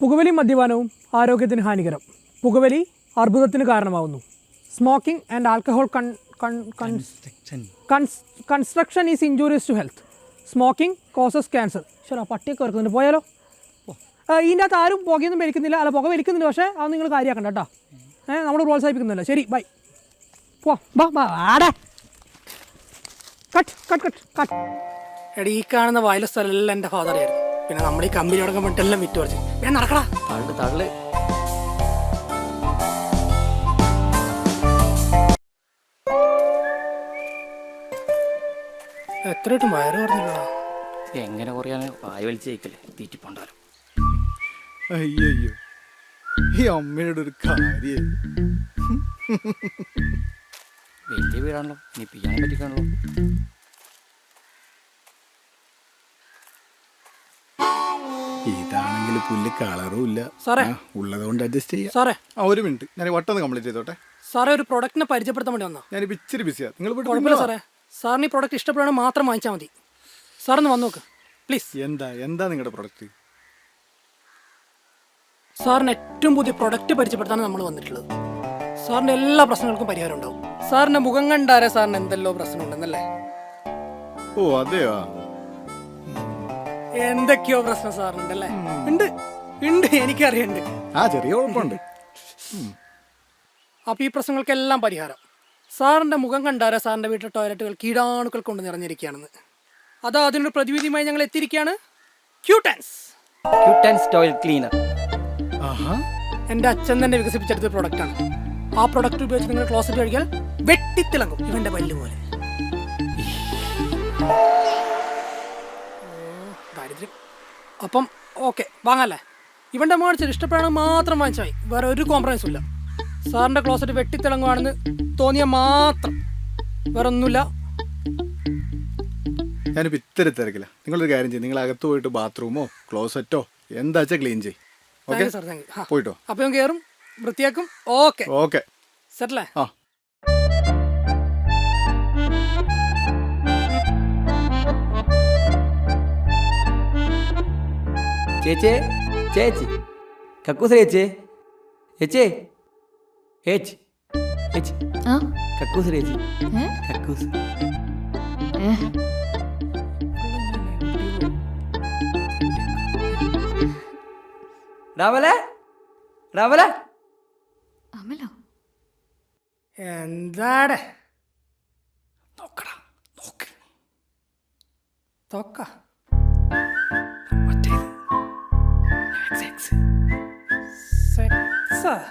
പുകവലി മദ്യപാനവും ആരോഗ്യത്തിന് ഹാനികരം. പുകവലി അർബുദത്തിന് കാരണമാവുന്നു. സ്മോക്കിംഗ് ആൻഡ് ആൽക്കഹോൾ കൺ കൺ construction is injurious to health smoking causes cancer ശരി പട്ടിയൊക്കെ വെക്കുന്നുണ്ട് പോയാലോ? ആ, ഇതിന്റെ അകത്ത് ആരും പുകയൊന്നും വലിക്കുന്നില്ല അല്ല പുക വലിക്കുന്നുണ്ട് പക്ഷേ അത് നിങ്ങൾ കാര്യമാക്കണ്ട കേട്ടോ. ഏഹ് നമ്മൾ പ്രോത്സാഹിപ്പിക്കുന്നില്ല. ശരി ബൈ പോ ബാ ബാ ആടെ. കട്ട് കട്ട് കട്ട് കട്ട് എടി ഈ കാണുന്ന വയല സ്ഥലമെല്ലാം എന്റെ ഫാദർ ആയിരുന്നു. പിന്നെ നമ്മൾ ഈ കമ്പനി അടക്കം വിട്ടെല്ലാം വിറ്റ് പറിച്ചു. ഞാൻ നടക്കടാ. തള്ളു തള്ളു. എത്ര കിട്ടും വയറ് പറഞ്ഞില്ല എങ്ങനെ കുറയാൻ വായ വലിച്ച് ജയിക്കല്ലേ തീറ്റിപ്പോണ്ടാലും. അയ്യോ ഈ അമ്മയുടെ ഒരു കാര്യം. വലിയ വീടാണല്ലോ. നീ പിയാൻ പറ്റിക്കാണല്ലോ. ഇതാണെങ്കിൽ പുല്ല് കളറും ഇല്ല. സാറേ. ഉള്ളതുകൊണ്ട് അഡ്ജസ്റ്റ് ചെയ്യാം. സാറേ. ആ ഒരു മിനിറ്റ്. ഞാൻ വട്ടൊന്ന് കംപ്ലീറ്റ് ചെയ്തോട്ടെ. സാറേ ഒരു പ്രൊഡക്റ്റിനെ പരിചയപ്പെടുത്താൻ വേണ്ടി വന്നാ ഞാൻ ഇച്ചിരി ബിസിയാണ് നിങ്ങൾ കുഴപ്പമില്ല? സാറേ. സാറിന് ഈ പ്രൊഡക്റ്റ് ഇഷ്ടപ്പെടുകയാണെങ്കിൽ മാത്രം വാങ്ങിച്ചാൽ മതി. സാറൊന്ന് വന്നു നോക്ക്. പ്ലീസ് എന്താ എന്താ നിങ്ങളുടെ പ്രൊഡക്റ്റ് സാറിന് ഏറ്റവും പുതിയ പ്രൊഡക്റ്റ് പരിചയപ്പെടുത്താണ് നമ്മൾ വന്നിട്ടുള്ളത്. സാറിന്റെ എല്ലാ പ്രശ്നങ്ങൾക്കും പരിഹാരം ഉണ്ടാവും. സാറിന്റെ മുഖം കണ്ടാരെ സാറിന് എന്തെല്ലോ പ്രശ്നമുണ്ടെന്നല്ലേ? ഓ അതെയോ? എന്തൊക്കെയോ പ്രശ്നം സാറിനുണ്ടല്ലേ ഉണ്ട് ഉണ്ട് എനിക്കറിയണ്ട്. ആ ചെറിയ കുഴപ്പമുണ്ട് അപ്പൊ ഈ പ്രശ്നങ്ങൾക്കെല്ലാം പരിഹാരം. സാറിന്റെ മുഖം കണ്ടാരോ സാറിന്റെ വീട്ടിലെ ടോയ്ലറ്റുകൾ കീടാണുക്കൾ കൊണ്ട് നിറഞ്ഞിരിക്കുകയാണെന്ന്? അതാ അതിനൊരു പ്രതിവിധിയുമായി ഞങ്ങൾ എത്തിയിരിക്കുകയാണ്. ക്യൂട്ടൻസ്. ക്യൂട്ടൻസ് ടോയ്ലറ്റ് ക്ലീനർ. ആഹാ. എന്റെ അച്ഛൻ തന്നെ വികസിപ്പിച്ചെടുത്ത പ്രൊഡക്റ്റാണ്. ആ പ്രൊഡക്റ്റ് ഉപയോഗിച്ച് നിങ്ങൾ ക്ലോസറ്റ് കഴിക്കാൻ വെട്ടിത്തിളങ്ങും ഇവന്റെ പല്ല് പോലെ അപ്പം ഓക്കെ വാങ്ങല്ലേ? ഇവന്റെ മേടിച്ചത് ഇഷ്ടപ്പെടാൻ മാത്രം വാങ്ങിച്ചാൽ മതി. വേറെ ഒരു കോംപ്രമൈസും ഇല്ല. സാറിന്റെ ക്ലോസറ്റ് വെട്ടിത്തിളങ്ങുവാണെന്ന് തോന്നിയ മാത്രം. വേറെ ഒന്നുമില്ല. ഞാനിപ്പോൾ ഇത്തിരി തിരക്കില്ല നിങ്ങളൊരു കാര്യം ചെയ്യും. നിങ്ങൾ അകത്ത് പോയിട്ട് ബാത്റൂമോ ക്ലോസറ്റോ എന്താ വെച്ചാൽ ക്ലീൻ ചെയ്യും. ഓക്കെ സാർ താങ്ക് യു പോയിട്ടോ? അപ്പം ഞാൻ കയറും വൃത്തിയാക്കും. ഓക്കെ. ഓക്കെ സെറ്റല്ലേ ആ. ചേച്ചേ ചേച്ചി കക്കൂസ് ചേച്ചേ ചേച്ചേ ഏച്ചി ഏച്ചി ആ കക്കൂസ് ചേച്ചി ഏ? കക്കൂസ് ഏ? രാമലെ രാമലെ അമലോ എന്താടെ? നോക്കടാ നോക്ക്. തൊക്ക. Sex. Sex. Sex.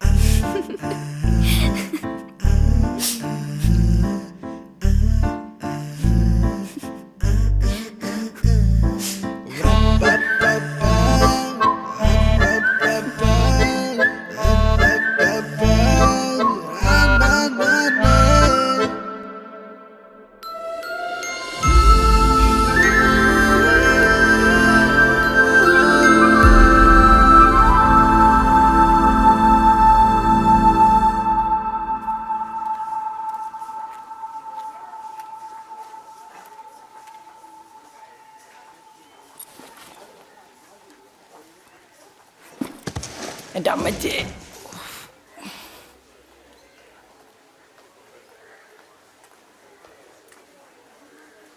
sex. എന്റെ അമ്മച്ചേ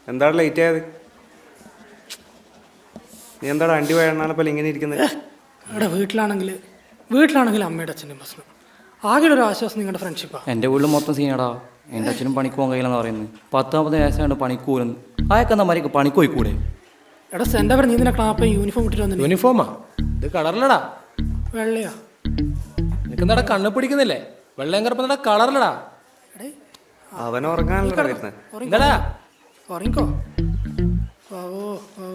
എന്താണ് ലേറ്റ് ആയത്? നീ എന്താണ് അണ്ടി വയറിനാണപ്പോൾ ഇങ്ങനെ ഇരിക്കുന്നത്? ഇവിടെ വീട്ടിലാണെങ്കിൽ വീട്ടിലാണെങ്കിൽ അമ്മയുടെ അച്ഛന്റെ പ്രശ്നം. ആകെ ഒരു ആശ്വാസം നിങ്ങളുടെ ഫ്രണ്ട്ഷിപ്പാണ് എന്റെ വീട്ടിൽ മൊത്തം സീനടാ എന്റെ അച്ഛനും പണിക്ക് പോകാൻ കഴിയില്ലെന്ന് പറയുന്നത്. പത്താമത്തെ വയസ്സായിട്ട് പണിക്ക് പോകുന്നു അയക്കെന്നാ മരിക്ക് പണിക്ക് പോയിക്കൂടെ? എടാ സെന്റെ നീ നിന്നെ ക്ലാപ്പ് യൂണിഫോം ഇട്ടിട്ട് വന്നു യൂണിഫോമാ ഇത് കളറിലടാ വെള്ളയാ? നിനക്ക് എന്താടാ കണ്ണ് പിടിക്കുന്നില്ലേ? വെള്ളം കറുപ്പന്നടാ കളറിലടാ. എടേ അവൻ ഉറങ്ങാനല്ലോ വരുന്നത് എന്താടാ? ഉറങ്ങിക്കോ. ഓ ഓ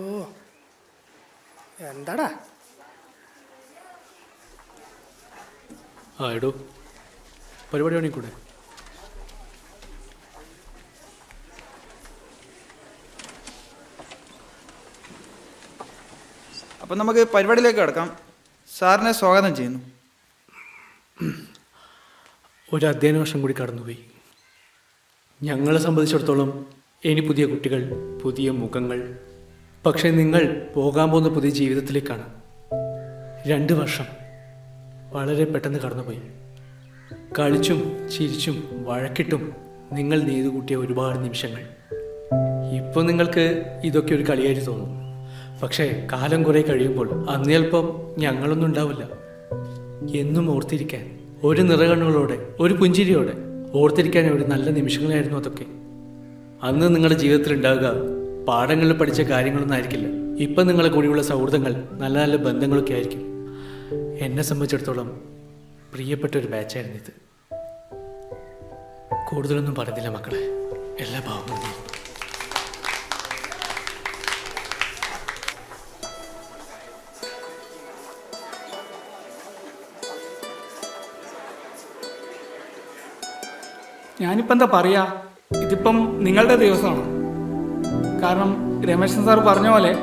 എന്താടാ? ആ ഇടൂ പരിപാടി പണിക്കൂടെ? അപ്പം നമുക്ക് പരിപാടിയിലേക്ക് കിടക്കാം. സാറിനെ സ്വാഗതം ചെയ്യുന്നു. ഒരു അധ്യയന വർഷം കൂടി കടന്നുപോയി. ഞങ്ങളെ സംബന്ധിച്ചിടത്തോളം ഇനി പുതിയ കുട്ടികൾ പുതിയ മുഖങ്ങൾ. പക്ഷേ നിങ്ങൾ പോകാൻ പോകുന്ന പുതിയ ജീവിതത്തിലേക്കാണ്. രണ്ട് വർഷം വളരെ പെട്ടെന്ന് കടന്നുപോയി. കളിച്ചും ചിരിച്ചും വഴക്കിട്ടും നിങ്ങൾ നെയ്തു കൂട്ടിയ ഒരുപാട് നിമിഷങ്ങൾ. ഇപ്പോൾ നിങ്ങൾക്ക് ഇതൊക്കെ ഒരു കളിയായിട്ട് തോന്നും. പക്ഷേ കാലം കുറെ കഴിയുമ്പോൾ അന്നേൽപ്പം ഞങ്ങളൊന്നും ഉണ്ടാവില്ല. എന്നും ഓർത്തിരിക്കാൻ ഒരു നിറകണ്ണുകളോടെ ഒരു പുഞ്ചിരിയോടെ ഓർത്തിരിക്കാൻ ഒരു നല്ല നിമിഷങ്ങളായിരുന്നു അതൊക്കെ. അന്ന് നിങ്ങളുടെ ജീവിതത്തിൽ ഉണ്ടാകുക പാഠങ്ങളിൽ പഠിച്ച കാര്യങ്ങളൊന്നും ആയിരിക്കില്ല. ഇപ്പം നിങ്ങളെ കൂടിയുള്ള സൗഹൃദങ്ങൾ നല്ല നല്ല ബന്ധങ്ങളൊക്കെ ആയിരിക്കും. എന്നെ സംബന്ധിച്ചിടത്തോളം പ്രിയപ്പെട്ട ഒരു ബാച്ചായിരുന്നു ഇത്. കൂടുതലൊന്നും പറഞ്ഞില്ല മക്കളെ. എല്ലാ ഭാവങ്ങളും ഞാനിപ്പോൾ എന്താ പറയാ? ഇതിപ്പം നിങ്ങളുടെ ദിവസമാണ്. കാരണം രമേശൻ സാർ പറഞ്ഞ പോലെ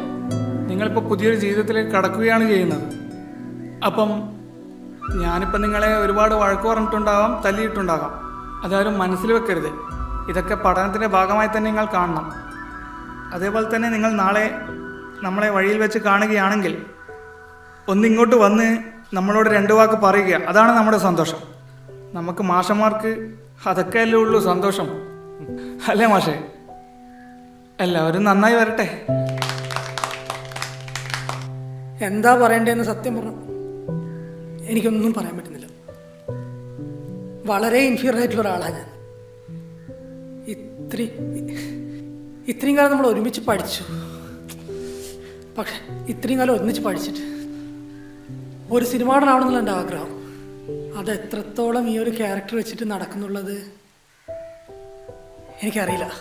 നിങ്ങളിപ്പോൾ പുതിയൊരു ജീവിതത്തിലേക്ക് കടക്കുകയാണ് ചെയ്യുന്നത്. അപ്പം ഞാനിപ്പോൾ നിങ്ങളെ ഒരുപാട് വഴക്ക് പറഞ്ഞിട്ടുണ്ടാവാം തല്ലിയിട്ടുണ്ടാകാം അതാരും മനസ്സിൽ വെക്കരുത്. ഇതൊക്കെ പഠനത്തിന്റെ ഭാഗമായി തന്നെ നിങ്ങൾ കാണണം. അതേപോലെ തന്നെ നിങ്ങൾ നാളെ നമ്മളെ വഴിയിൽ വെച്ച് കാണുകയാണെങ്കിൽ ഒന്നിങ്ങോട്ട് വന്ന് നമ്മളോട് രണ്ട് വാക്ക് പറയുക. അതാണ് നമ്മുടെ സന്തോഷം. നമുക്ക് മാഷന്മാർക്ക് അതൊക്കെയല്ലേ ഉള്ളൂ സന്തോഷം. അല്ലേ മാഷേ? എല്ലാവരും നന്നായി വരട്ടെ. എന്താ പറയണ്ടേന്ന് സത്യം പറഞ്ഞു എനിക്കൊന്നും പറയാൻ പറ്റുന്നില്ല. വളരെ ഇൻഫീരിയർ ആയിട്ടുള്ള ഒരാളാണ് ഞാൻ. ഇത്ര ഇത്രയും കാലം നമ്മൾ ഒരുമിച്ച് പഠിച്ചു. പക്ഷെ ഇത്രയും കാലം ഒന്നിച്ച് പഠിച്ചിട്ട് ഒരു സിനിമ നടനാവണമെന്നുള്ള എന്റെ ആഗ്രഹം. അത് എത്രത്തോളം ഈ ഒരു ക്യാരക്ടർ വെച്ചിട്ട് നടക്കുന്നുള്ളത്? എനിക്കറിയില്ല.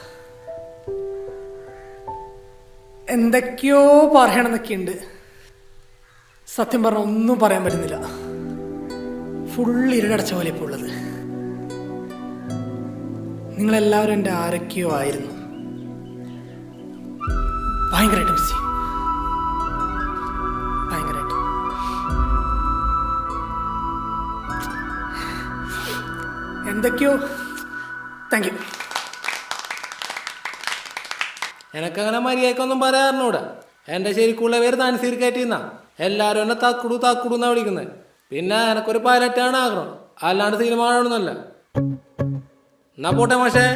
എന്തൊക്കെയോ പറയണമെന്നൊക്കെ ഉണ്ട് സത്യം പറഞ്ഞ ഒന്നും പറയാൻ പറ്റുന്നില്ല. ഫുൾ ഇരുടച്ച പോലെ ഇപ്പോൾ ഉള്ളത്. നിങ്ങളെല്ലാവരും എന്റെ ആരൊക്കെയോ ആയിരുന്നു. എന്തൊക്കെയോ താങ്ക് യു എനക്കങ്ങനെ മര്യാദക്കൊന്നും പറയാറിനൂടെ എന്റെ ശരിക്കുള്ള പേര് താൻസീർ കയറ്റിന്നാ എല്ലാവരും എന്നെ തക്കുടു തക്കുടു എന്നാ വിളിക്കുന്നത് പിന്നെ എനക്കൊരു പൈലറ്റാണ് ആഗ്രഹം. അല്ലാണ്ട് സിനിമ കാണണമെന്നല്ല. എന്നാ പോട്ടെ മാഷേ.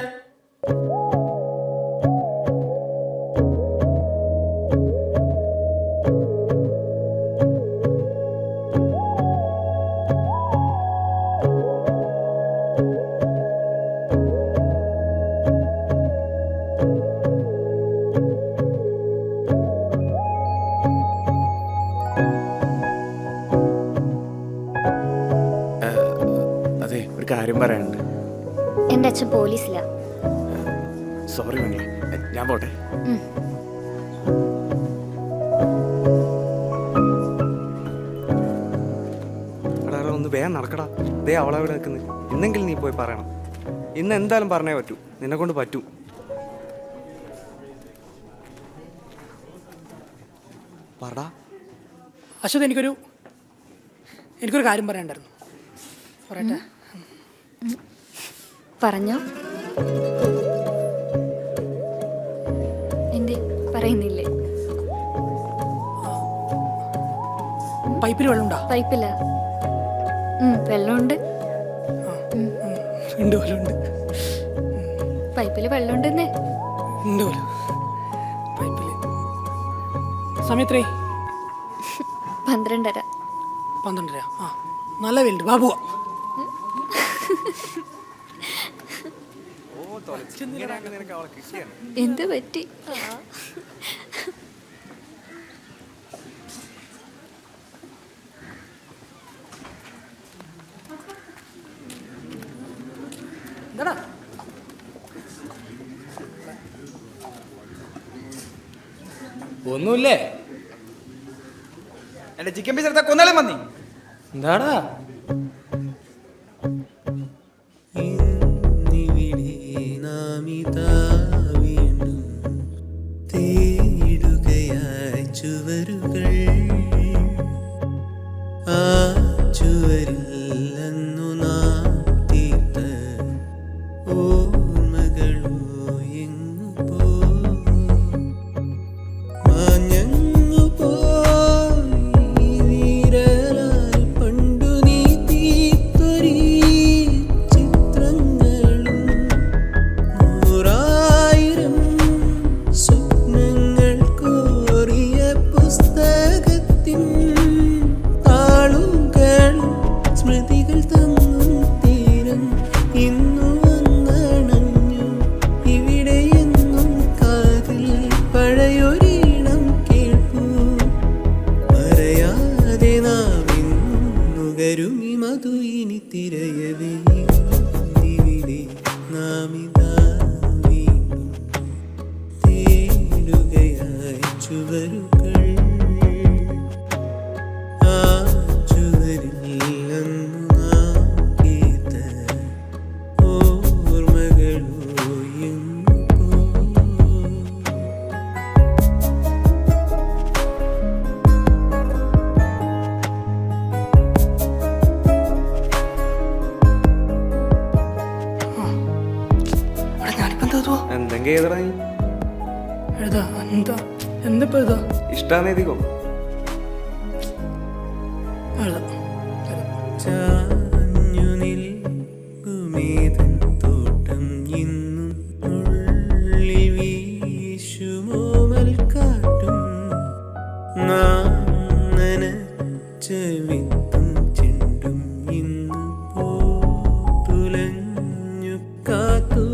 പോലീസിലാ. സോറി മംഗളെ ഞാൻ പോട്ടെ. ഒന്ന് വേഗം നടക്കടാ. ദേ അവളവിടെ നിൽക്കുന്നത് ഇന്നെങ്കിലും നീ പോയി പറയണം. ഇന്ന് എന്തായാലും പറഞ്ഞേ പറ്റൂ. നിന്നെ കൊണ്ട് പറ്റൂ. പറടാ. അശ്വത് എനിക്കൊരു എനിക്കൊരു കാര്യം പറയാനുണ്ടായിരുന്നു. പറയട്ടെ. പറഞ്ഞോ? എന്റെ പറയുന്നില്ലേ? പൈപ്പിൽ വെള്ളമുണ്ടോ? പൈപ്പില്ല ഉം, വെള്ളമുണ്ട്. ഉണ്ട് പോലും ഉണ്ട് പൈപ്പിൽ വെള്ളമുണ്ടെന്നേ. ഉണ്ട് പോലും പൈപ്പിൽ സമയത്രേ പന്ത്രണ്ടര. പന്ത്രണ്ടര ആ നല്ല വെയിലുണ്ട്. വാ പോവാ നിനക്ക് അവളെ കിട്ടിയാണ് എന്ത് പറ്റി? എന്താടാ ഒന്നുമില്ലേ? എന്റെ ചിക്കൻ പീസ് എടുത്താൽ കൊന്നാലും മതി എന്താടാ? നീ എഴുതാ എന്താ എന്താ ഇപ്പൊ എഴുതാ ഇഷ്ടാന്ന് എഴുതിക്കോ എഴുതാം എഴുതാം. ചാഞ്ഞു നിൽക്കുമേതൻ തോട്ടം ഇന്നും ഉള്ളിൽ വീശുമോ മൽക്കാട്ടും നാം നനച്ച വിത്തും ചെണ്ടും ഇന്ന് പോലഞ്ഞു കാത്തു.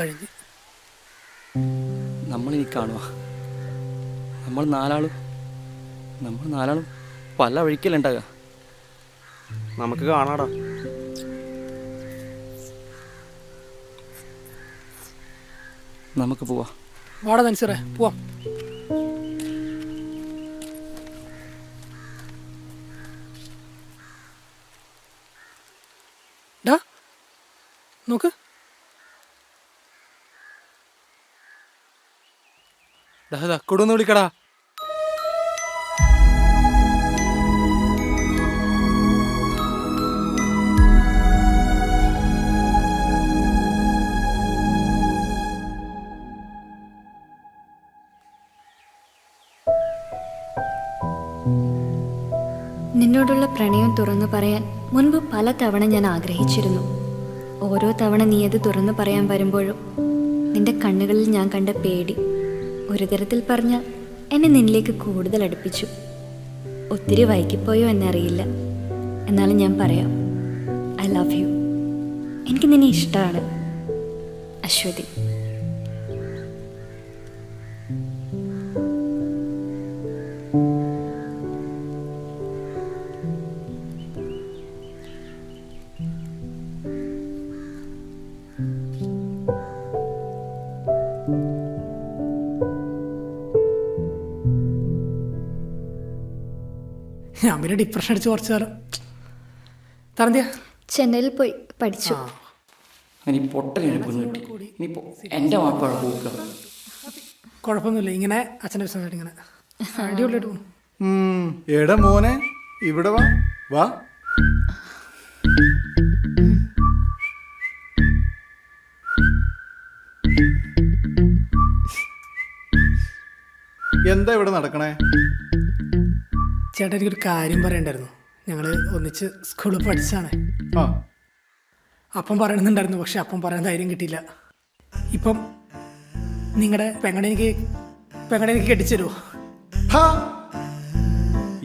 കഴിഞ്ഞ്. നമ്മളിനി കാണുക. നമ്മൾ നാലാളും നമ്മൾ നാലാളും പല വഴിക്കലുണ്ടാകുക നമുക്ക് കാണാടാ. നമുക്ക് പോവാ. വാടാ നൻസിറേ പോവാം. ഡാ കൊടുന്ന് വിളിക്കടാ. നിന്നോടുള്ള പ്രണയം തുറന്നു പറയാൻ മുൻപ് പല തവണ ഞാൻ ആഗ്രഹിച്ചിരുന്നു. ഓരോ തവണ നീ അത് തുറന്നു പറയാൻ വരുമ്പോഴും നിന്റെ കണ്ണുകളിൽ ഞാൻ കണ്ട പേടി ഒരു തരത്തിൽ പറഞ്ഞാൽ എന്നെ നിന്നിലേക്ക് കൂടുതൽ അടുപ്പിച്ചു. ഒത്തിരി വൈകിപ്പോയോ എന്നറിയില്ല. എന്നാലും ഞാൻ പറയാം ഐ ലവ് യു. എനിക്ക് നിന്നെ ഇഷ്ടമാണ്. അശ്വതി പിന്നെ ഡിപ്രഷൻ അടിച്ച് കുറച്ച് കാലം തറന്തിയ ചെന്നൈയിൽ പോയി പഠിച്ചു. ഇനി പൊട്ടലിന് പെണ്ണ് കിട്ടി. ഇനിയിപ്പോൾ എന്റെ മാപ്പാടെ പോക്കുക കുഴപ്പമൊന്നുമില്ല. ഇങ്ങനെ അച്ഛന്റെ ബിസിനസ് ഇങ്ങനെ. അടിപൊളിയായിട്ട് പോകുന്നു എടാ മോനെ ഇവിടെ വാ. വാ. എന്താ ഇവിടെ നടക്കണേ? ചേട്ടാ എനിക്കൊരു കാര്യം പറയണ്ടായിരുന്നു. ഞങ്ങൾ ഒന്നിച്ച് സ്കൂളിൽ പഠിച്ചാണ് ആ. അപ്പം പറയണമെന്നുണ്ടായിരുന്നു പക്ഷെ അപ്പം പറയാൻ ധൈര്യം കിട്ടിയില്ല. ഇപ്പം നിങ്ങളുടെ പെങ്ങളെ എനിക്ക് പെങ്ങളെ എനിക്ക് കെട്ടിച്ചരുമോ ഹാ!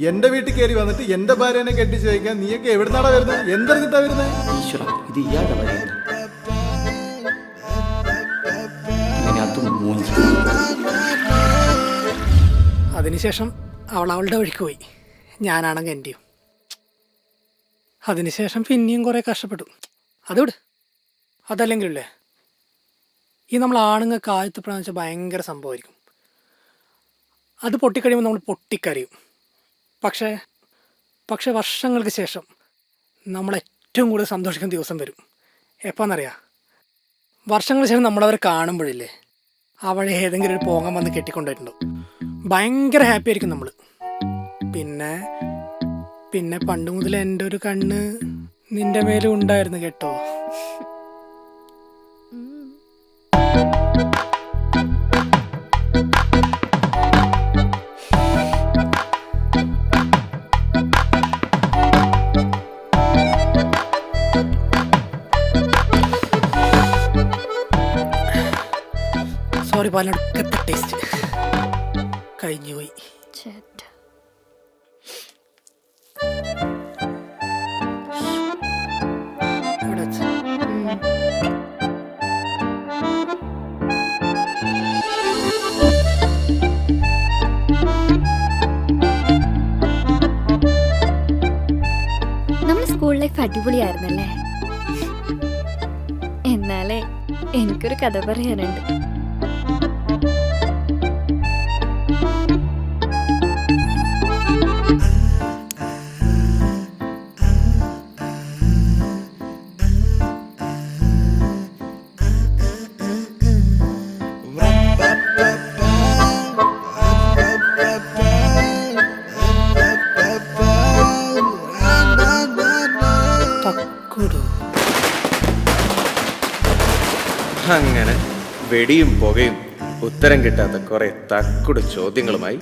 എന്റെ വീട്ടിൽ കയറി വന്നിട്ട് എന്റെ ഭാര്യനെ കെട്ടിച്ചു വയ്ക്കാൻ നീയൊക്കെ എവിടുന്നാടാ വരുന്നത് എന്തറിഞ്ഞിട്ടാ വരുന്നത് ഈശ്വര ഇത് ഇയാളുടെ വഴിയാണ് ഇങ്ങനെ അതും മൂന്ന് അതിനുശേഷം അവൾ അവളുടെ വഴിക്ക് പോയി. ഞാനാണെങ്കിൽ എന്റെയും അതിനുശേഷം പിന്നെയും കുറേ കഷ്ടപ്പെട്ടു. അതോട് അതല്ലെങ്കിലല്ലേ? ഈ നമ്മൾ ആണുങ്ങൾക്ക് ആദ്യത്തെ പ്രായം വെച്ചാൽ ഭയങ്കര സംഭവമായിരിക്കും. അത് പൊട്ടിക്കഴിയുമ്പോൾ നമ്മൾ പൊട്ടിക്കറിയും പക്ഷേ പക്ഷേ വർഷങ്ങൾക്ക് ശേഷം നമ്മൾ ഏറ്റവും കൂടുതൽ സന്തോഷിക്കുന്ന ദിവസം വരും. എപ്പോന്നറിയാം? വർഷങ്ങൾക്ക് ശേഷം നമ്മളവരെ കാണുമ്പോഴില്ലേ അവളെ ഏതെങ്കിലും ഒരു പോകാൻ വന്ന് കെട്ടിക്കൊണ്ടുപോയിട്ടുണ്ടാവും ഭയങ്കര ഹാപ്പി ആയിരിക്കും നമ്മൾ പിന്നെ പിന്നെ പണ്ട് മുതൽ എന്റെ ഒരു കണ്ണ് നിന്റെ മേലും ഉണ്ടായിരുന്നു കേട്ടോ. സോറി പാലൊടുക്കത്തെ ടേസ്റ്റ് കഴിഞ്ഞു അടിപൊളിയായിരുന്നല്ലേ? എന്നാലേ എനിക്കൊരു കഥ പറയാനുണ്ട്. വെടിയും പുകയും ഉത്തരം കിട്ടാത്ത കുറെ തക്കുട ചോദ്യങ്ങളുമായി